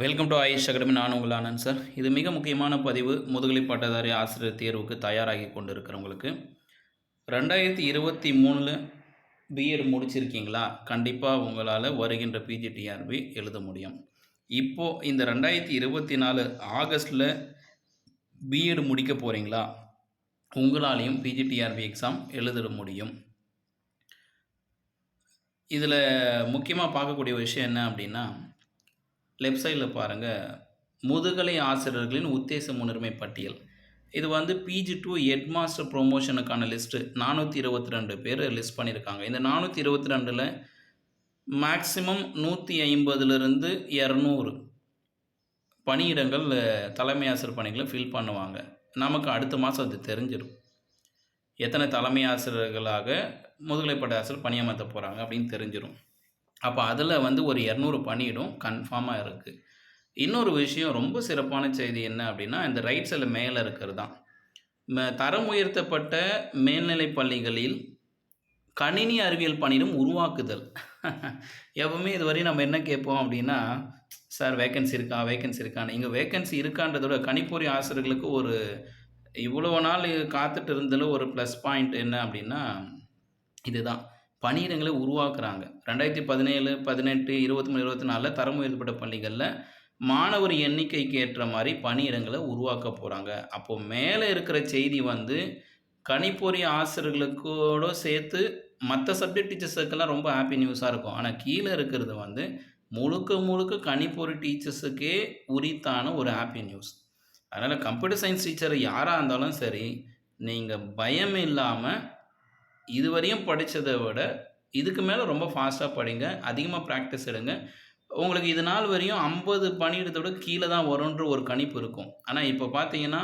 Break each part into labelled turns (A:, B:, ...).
A: Welcome to AYUSH academy நான் உங்கள் Anand sir. இது மிக முக்கியமான பதிவு. முதுகலை பட்டதாரி ஆசிரியர் தேர்வுக்கு தயாராகி கொண்டு இருக்கிறவங்களுக்கு ரெண்டாயிரத்தி இருபத்தி மூணில் பிஎட் முடிச்சிருக்கீங்களா? கண்டிப்பாக உங்களால் வருகின்ற பிஜிடிஆர்பி எழுத முடியும். இப்போது இந்த ரெண்டாயிரத்தி இருபத்தி நாலு ஆகஸ்ட்டில் பிஎட் முடிக்க போகிறீங்களா உங்களாலையும் பிஜிடிஆர்பி எக்ஸாம் எழுதிட முடியும். இதில் முக்கியமாக பார்க்கக்கூடிய விஷயம் என்ன அப்படின்னா லெஃப்ட் சைடில் பாருங்கள் முதுகலை ஆசிரியர்களின் உத்தேச முன்னுரிமை பட்டியல். இது வந்து பிஜி டூ ஹெட் மாஸ்டர் ப்ரொமோஷனுக்கான லிஸ்ட்டு நானூற்றி இருபத்தி ரெண்டு பேர் லிஸ்ட் பண்ணியிருக்காங்க இந்த நானூற்றி இருபத்தி ரெண்டில் மேக்ஸிமம் நூற்றி ஐம்பதுலேருந்து இரநூறு பணியிடங்கள் தலைமை ஆசிரியர் பணிகளை ஃபில் பண்ணுவாங்க. நமக்கு அடுத்த மாதம் அது தெரிஞ்சிடும் எத்தனை தலைமை ஆசிரியர்களாக முதுகலை பட்ட ஆசிரியர் பணியமர்த்த போகிறாங்க அப்படின்னு தெரிஞ்சிடும் அப்போ அதில் வந்து ஒரு இரநூறு பணியிடும் கன்ஃபார்மாக இருக்குது இன்னொரு விஷயம் ரொம்ப சிறப்பான செய்தி என்ன அப்படின்னா இந்த ரைட் சைடில் மேலே இருக்கிறது தான் தரம் உயர்த்தப்பட்ட மேல்நிலை பள்ளிகளில் கணினி அறிவியல் பணியிடம் உருவாக்குதல். எப்பவுமே இதுவரை நம்ம என்ன கேட்போம் அப்படின்னா சார் வேகன்சி இருக்கா? வேகன்சி இருக்கான்னு. இங்கே வேகன்சி இருக்கான்றதோட கணிப்பொறி ஆசிரியர்களுக்கு ஒரு இவ்வளோ நாள் காத்துட்டு இருந்ததில் ஒரு ப்ளஸ் பாயிண்ட் என்ன அப்படின்னா இதுதான். பணியிடங்களை உருவாக்குறாங்க. ரெண்டாயிரத்தி பதினேழு பதினெட்டு இருபத்தி மூணு இருபத்தி நாலில் தரம் உயர்த்தப்பட்ட பள்ளிகளில் மாணவர் எண்ணிக்கைக்கு ஏற்ற மாதிரி பணியிடங்களை உருவாக்க போகிறாங்க அப்போது மேலே இருக்கிற செய்தி வந்து கணிப்பொறி ஆசிரியர்களுக்கோட சேர்த்து மற்ற சப்ஜெக்ட் டீச்சர்ஸுக்கெல்லாம் ரொம்ப ஹாப்பி நியூஸாக இருக்கும். ஆனால் கீழே இருக்கிறது வந்து முழுக்க முழுக்க கணிப்பொறி டீச்சர்ஸுக்கே உரித்தான ஒரு ஹாப்பி நியூஸ் அதனால் கம்ப்யூட்டர் சயின்ஸ் டீச்சர் யாராக இருந்தாலும் சரி நீங்கள் பயம் இல்லாமல் இதுவரையும் படித்ததை விட இதுக்கு மேலே ரொம்ப ஃபாஸ்ட்டாக படிங்க அதிகமாக ப்ராக்டிஸ் எடுங்க. உங்களுக்கு இது நாள் வரையும் ஐம்பது பணியிடத்தை விட கீழே தான் வரும்ன்ற ஒரு கணிப்பு இருக்கும். ஆனால் இப்போ பார்த்தீங்கன்னா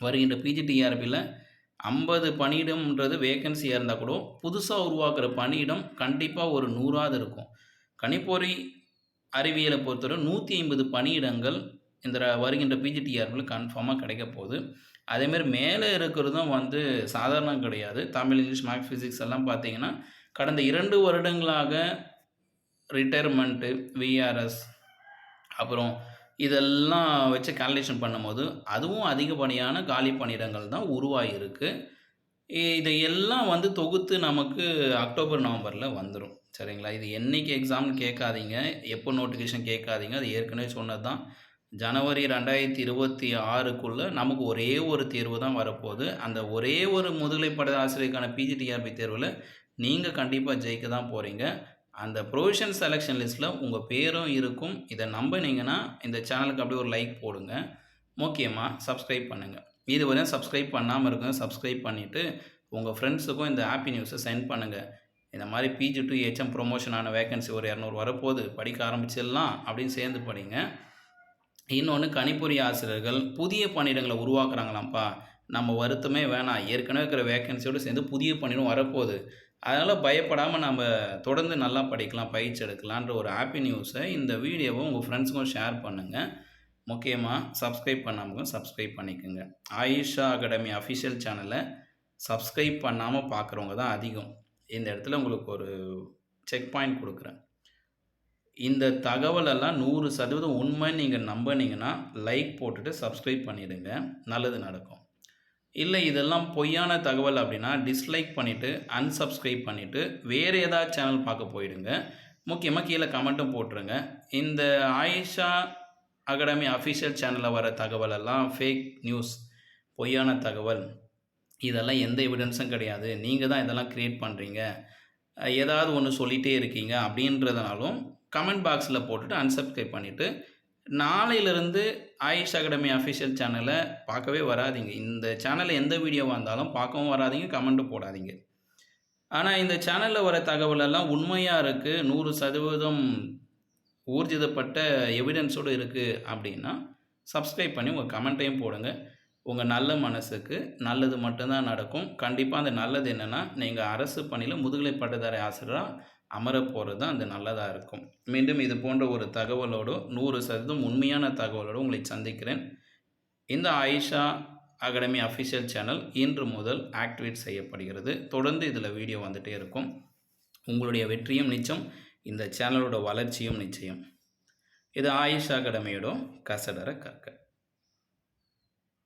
A: வருகின்ற பிஜிடிஆர்பியில் ஐம்பது பணியிடம்ன்றது வேகன்சியாக இருந்தால் கூட புதுசாக உருவாக்குற பணியிடம் கண்டிப்பாக ஒரு நூறாவது இருக்கும். கணிப்பொறி அறிவியலை பொறுத்தவரை நூற்றி ஐம்பது பணியிடங்கள் இந்த ர- வருகின்ற பிஜிடிஆர்களுக்கு கன்ஃபார்மாக கிடைக்க போகுது. அதேமாரி மேலே இருக்கிறதும் வந்து சாதாரணம் கிடையாது. தமிழ் இங்கிலீஷ் மேக்ஸ் ஃபிசிக்ஸ் எல்லாம் பார்த்தீங்கன்னா கடந்த இரண்டு வருடங்களாக ரிட்டையர்மெண்ட்டு விஆர்எஸ் அப்புறம் இதெல்லாம் வச்சு கால்குலேஷன் பண்ணும்போது அதுவும் அதிகப்படியான காலி பணியிடங்கள் தான் உருவாகியிருக்கு இதையெல்லாம் வந்து தொகுத்து நமக்கு அக்டோபர் நவம்பரில் வந்துடும் சரிங்களா? இது என்றைக்கு எக்ஸாம்னு கேட்காதீங்க. எப்போ நோட்டிஃபிகேஷன் கேட்காதீங்க. அது ஏற்கனவே சொன்னது தான் ஜனவரி ரெண்டாயிரத்தி இருபத்தி ஆறுக்குள்ளே நமக்கு ஒரே ஒரு தேர்வு தான் வரப்போகுது. அந்த ஒரே ஒரு முதுகலை பட ஆசிரியருக்கான பிஜிடிஆர்பி தேர்வில் நீங்கள் கண்டிப்பாக ஜெயிக்க தான் போகிறீங்க அந்த ப்ரொவிஷன் செலெக்ஷன் லிஸ்ட்டில் உங்கள் பேரும் இருக்கும். இதை நம்பினீங்கன்னா இந்த சேனலுக்கு அப்படியே ஒரு லைக் போடுங்க. முக்கியமாக சப்ஸ்கிரைப் பண்ணுங்கள் இதுவரையும் சப்ஸ்கிரைப் பண்ணாமல் இருக்குங்க சப்ஸ்கிரைப் பண்ணிவிட்டு உங்கள் ஃப்ரெண்ட்ஸுக்கும் இந்த ஹாப்பி நியூஸை சென்ட் பண்ணுங்கள் இந்த மாதிரி பிஜி டு ஹெச்எம் ப்ரொமோஷனான வேகன்சி ஒரு இரநூறு வரப்போகுது. படிக்க ஆரம்பிச்சிடலாம் அப்படின்னு சேர்ந்து படிங்க. இன்னொன்று கணிப்பொறி ஆசிரியர்கள் புதிய பணியிடங்களை உருவாக்குறாங்களாம்ப்பா. நம்ம வருத்தமே வேணாம். ஏற்கனவே இருக்கிற வேக்கன்சியோடு சேர்ந்து புதிய பணியிடம் வரப்போகுது. அதனால் பயப்படாமல் நம்ம தொடர்ந்து நல்லா படிக்கலாம் பயிற்சி எடுக்கலான்ற ஒரு ஹாப்பி நியூஸை இந்த வீடியோவை உங்கள் ஃப்ரெண்ட்ஸுக்கும் ஷேர் பண்ணுங்கள் முக்கியமாக சப்ஸ்கிரைப் பண்ணாமல் சப்ஸ்கிரைப் பண்ணிக்கோங்க. ஆயிஷா அகாடமி அஃபிஷியல் சேனலை சப்ஸ்கிரைப் பண்ணாமல் பார்க்குறவங்க தான் அதிகம். இந்த இடத்துல உங்களுக்கு ஒரு செக் பாயிண்ட் கொடுக்குறேன். இந்த தகவலெல்லாம் நூறு சதவீதம் உண்மைன்னு நீங்கள் நம்பினீங்கன்னா லைக் போட்டுட்டு சப்ஸ்கிரைப் பண்ணிடுங்க. நல்லது நடக்கும். இல்லை இதெல்லாம் பொய்யான தகவல் அப்படின்னா டிஸ்லைக் பண்ணிவிட்டு அன்சப்ஸ்கிரைப் பண்ணிவிட்டு வேறு ஏதாவது சேனல் பார்க்க போயிடுங்க. முக்கியமாக கீழே கமெண்ட்டும் போட்டுருங்க. இந்த ஆயிஷா அகாடமி அஃபிஷியல் சேனலில் வர தகவலெல்லாம் ஃபேக் நியூஸ் பொய்யான தகவல் இதெல்லாம் எந்த எவிடன்ஸும் கிடையாது. நீங்கள் தான் இதெல்லாம் க்ரியேட் பண்ணுறீங்க ஏதாவது ஒன்று சொல்லிகிட்டே இருக்கீங்க அப்படின்றதுனாலும் கமெண்ட் பாக்ஸில் போட்டுட்டு அன்சப்ஸ்கிரைப் பண்ணிவிட்டு நாளையிலிருந்து ஆயுஷ் அகாடமி அஃபிஷியல் சேனலை பார்க்கவே வராதீங்க. இந்த சேனலில் எந்த வீடியோவாக இருந்தாலும் பார்க்கவும் வராதீங்க கமெண்ட்டும் போடாதீங்க. ஆனால் இந்த சேனலில் வர தகவலெல்லாம் உண்மையாக இருக்குது நூறு சதவீதம் ஊர்ஜிதப்பட்ட எவிடன்ஸோடு இருக்குது அப்படின்னா சப்ஸ்கிரைப் பண்ணி உங்கள் கமெண்ட்டையும் போடுங்க. உங்கள் நல்ல மனசுக்கு நல்லது மட்டும்தான் நடக்கும். கண்டிப்பாக அந்த நல்லது என்னென்னா நீங்கள் அரசு பணியில் முதுகலை பட்டதாரி ஆசிரியராக அமர போகிறது தான் அது நல்லதாக இருக்கும். மீண்டும் இது போன்ற ஒரு தகவலோடு நூறு சதவீதம் உண்மையான தகவலோடு உங்களை சந்திக்கிறேன். இந்த ஆயிஷா அகாடமி அஃபிஷியல் சேனல் இன்று முதல் ஆக்டிவேட் செய்யப்படுகிறது. தொடர்ந்து இதில் வீடியோ வந்துகிட்டே இருக்கும். உங்களுடைய வெற்றியும் நிச்சயம் இந்த சேனலோட வளர்ச்சியும் நிச்சயம். இது ஆயுஷ் அகாடமியோட கசடர கற்க.